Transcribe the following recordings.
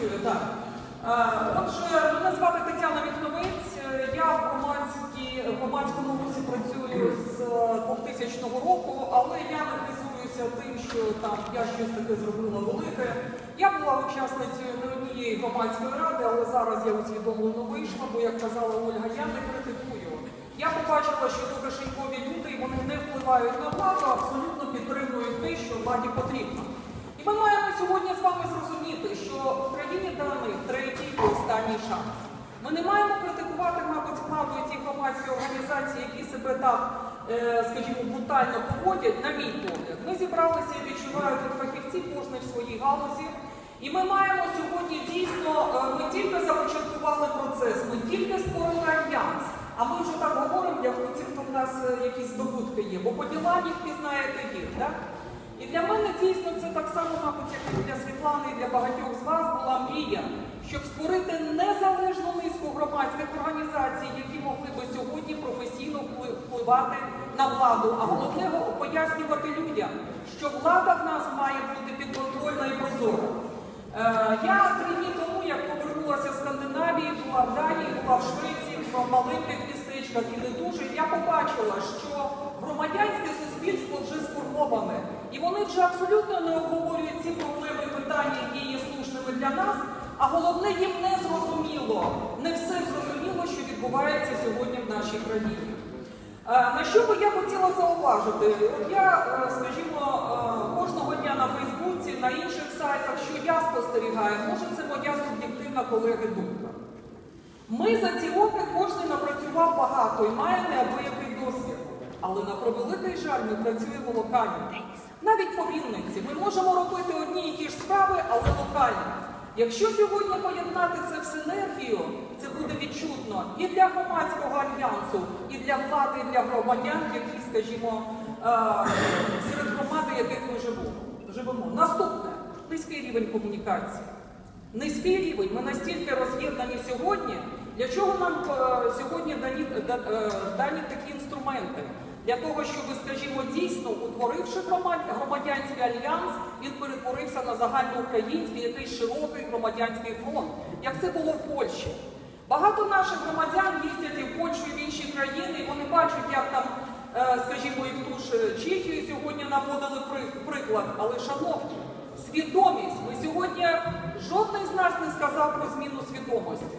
чую, так. Е, Отже, мене звати Тетяна Вікновець. Е, Я в громадській- в громадському русі працюю з е, 2000 року, але я не хизуюся тим, що там я щось таке зробила велике. Я була учасницею не однієї громадської ради, але зараз я усвідомлено вийшла, бо як казала Ольга, я не критикую. Я побачила, що доброшенькові люди вони не впливають на владу, абсолютно підтримують те, що владі потрібно. Сьогодні з вами зрозуміти, що Україні даний третій і останній шанс. Ми не маємо критикувати, мабуть, владу і громадські організації, які себе так, е, скажімо, брутально поводять, на мій погляд. Ми зібралися і відчувають як фахівці, кожен в своїй галузі. І ми маємо сьогодні дійсно, е, ми тільки започаткували процес, ми тільки створили альянс. А ми вже так говоримо для хлопців, то в нас е, якісь здобутки є, бо по ділам їх пізнаєте так? І для мене дійсно це так само, мабуть, як і для Світлани і для багатьох з вас була мрія, щоб створити незалежну низку громадських організацій, які могли би сьогодні професійно впливати на владу, а головне го- пояснювати людям, що влада в нас має бути підконтрольна і прозора. Е, Я три дні тому, як повернулася з Скандинавії, була в Данії, була в Швеції, в маленьких містечках і не дуже, я побачила, що громадянське суспільство вже сформоване. І вони вже абсолютно не обговорюють ці проблеми питання, які є слушними для нас. А головне, їм не зрозуміло, не все зрозуміло, що відбувається сьогодні в нашій країні. Е, На що би я хотіла зауважити? От я, е, скажімо, е, кожного дня на Фейсбуці, на інших сайтах, що я спостерігаю, може це моя суб'єктивна колеги думка. Ми за ці роки кожен напрацював багато і має неабиякий досвід. Але на превеликий жаль ми працюємо локально. Навіть по Вінниці ми можемо робити одні і ті ж справи, але локально. Якщо сьогодні поєднати це в синергію, це буде відчутно і для громадського альянсу, і для влади, і для громадян, які, скажімо, е, серед громади, яких ми живемо. Наступне низький рівень комунікації. Низький рівень. Ми настільки роз'єднані сьогодні. Для чого нам е, сьогодні дані, е, дані такі інструменти? Для того, щоб, скажімо, дійсно утворивши громадянський альянс, він перетворився на загальноукраїнський, якийсь широкий громадянський фронт, як це було в Польщі. Багато наших громадян їздять і в Польщу, і в інші країни, і вони бачать, як там, е, скажімо, і в ту ж Чехію сьогодні наводили приклад. Але, шановні, свідомість. Ми сьогодні жодний з нас не сказав про зміну свідомості.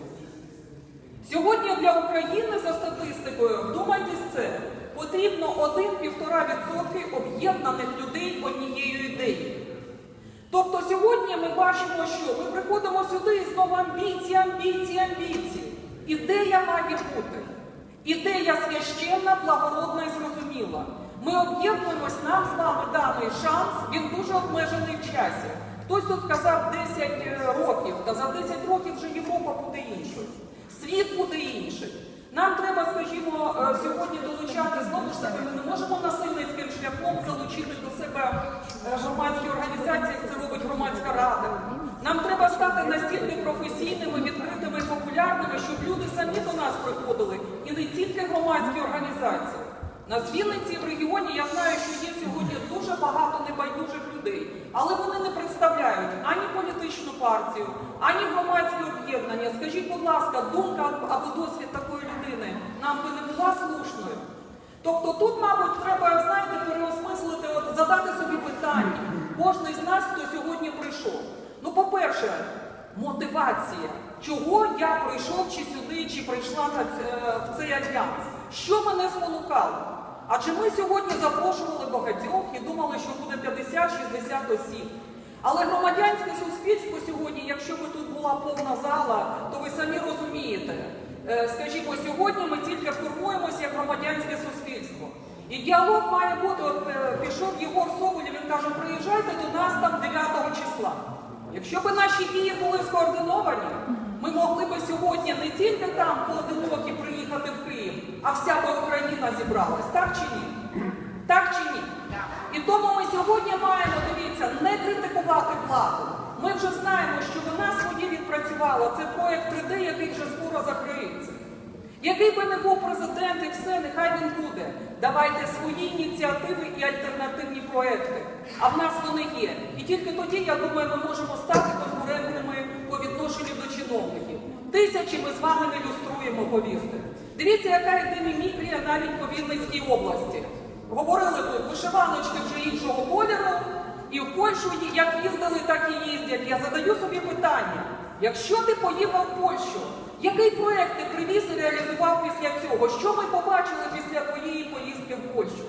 Сьогодні для України за статистикою, вдумайтесь це, потрібно 1-1,5% об'єднаних людей однією ідеєю. Тобто сьогодні ми бачимо, що ми приходимо сюди і знову амбіції, амбіції, амбіції. Ідея має бути. Ідея священна, благородна і зрозуміла. Ми об'єднуємось, нам з вами даний шанс, він дуже обмежений в часі. Хтось тут казав 10 років, та за 10 років вже Європа буде іншою. Світ буде інший. Нам треба, скажімо, е, сьогодні долучати знову ж таки, ми не можемо насильницьким шляхом залучити до себе е, громадські організації, як це робить громадська рада. Нам треба стати настільки професійними, відкритими і популярними, щоб люди самі до нас приходили, і не тільки громадські організації. На Вінниці в регіоні я знаю, що є сьогодні дуже багато небайдужих людей, але вони не представляють ані політичну партію, ані громадське об'єднання. Скажіть, будь ласка, думка або досвід такої нам би не була слушною. Тобто тут, мабуть, треба, знаєте, переосмислити, от, задати собі питання. Кожний з нас, хто сьогодні прийшов. Ну, по-перше, мотивація. Чого я прийшов чи сюди, чи прийшла в цей альянс? Що мене спонукало? Адже ми сьогодні запрошували багатьох і думали, що буде 50-60 осіб. Але громадянське суспільство сьогодні, якщо би тут була повна зала, то ви самі розумієте. Е, Скажімо, сьогодні ми тільки формуємося як громадянське суспільство. І діалог має бути, от е, пішов Єгор Соболєв, він каже, приїжджайте до нас там 9 числа. Якщо б наші дії були скоординовані, ми могли б сьогодні не тільки там поодинокі приїхати в Київ, а вся би Україна зібралась, так чи ні? Так чи ні? І тому ми сьогодні маємо, дивіться, не критикувати владу. Ми вже знаємо, що вона своє відпрацювала. Це проєкт 3D, який вже скоро закриється. Який би не був президент і все, нехай він буде. Давайте свої ініціативи і альтернативні проекти. А в нас вони є. І тільки тоді, я думаю, ми можемо стати конкурентними по відношенню до чиновників. Тисячі ми з вами не люструємо, повірте. Дивіться, яка йде мімікрія навіть по Вінницькій області. Говорили тут, вишиваночки вже іншого кольору, і в Польщу як їздили, так і їздять. Я задаю собі питання: якщо ти поїхав в Польщу, який проект ти привіз і реалізував після цього? Що ми побачили після твоєї поїздки в Польщу?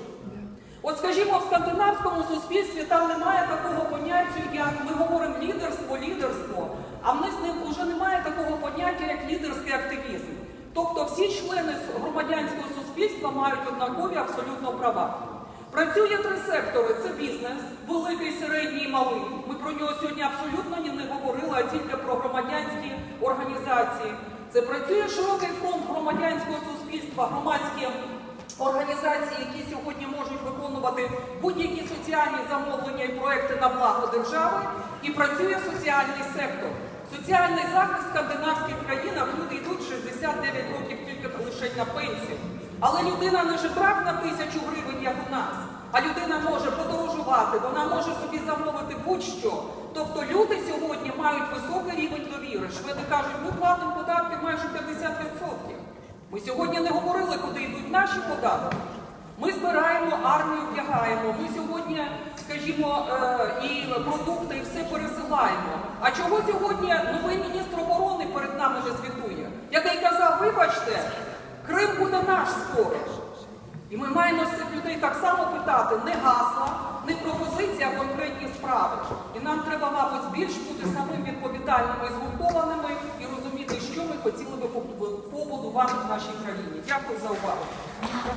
От скажімо, в скандинавському суспільстві там немає такого поняття, як ми говоримо лідерство, лідерство, а в них вже немає такого поняття, як лідерський активізм. Тобто всі члени громадянського суспільства мають однакові абсолютно права. Працює три сектори: це бізнес, великий, середній і малий. Ми про нього сьогодні абсолютно ні не говорили, а тільки про громадянські організації. Це працює широкий фронт громадянського суспільства, громадські організації, які сьогодні можуть виконувати будь-які соціальні замовлення і проекти на благо держави, і працює соціальний сектор. Соціальний захист в скандинавських країнах люди йдуть 69 років тільки лише на пенсію. Але людина не жебрак на тисячу гривень, як у нас, а людина може подорожувати, вона може собі замовити будь-що. Тобто люди сьогодні мають високий рівень довіри. Шведи кажуть, ми платимо податки майже 50%. Ми сьогодні не говорили, куди йдуть наші податки. Ми збираємо армію, вдягаємо. Ми сьогодні, скажімо, е, і продукти, і все пересилаємо. А чого сьогодні новий міністр оборони перед нами не звітує? Який казав, вибачте, Крим буде наш скоро. І ми маємо цих людей так само питати не гасла, не пропозиції, а конкретні справи. І нам треба, мабуть, більш бути самим відповідальними і згуртованими і розуміти, що ми хотіли би побудувати в нашій країні. Дякую за увагу.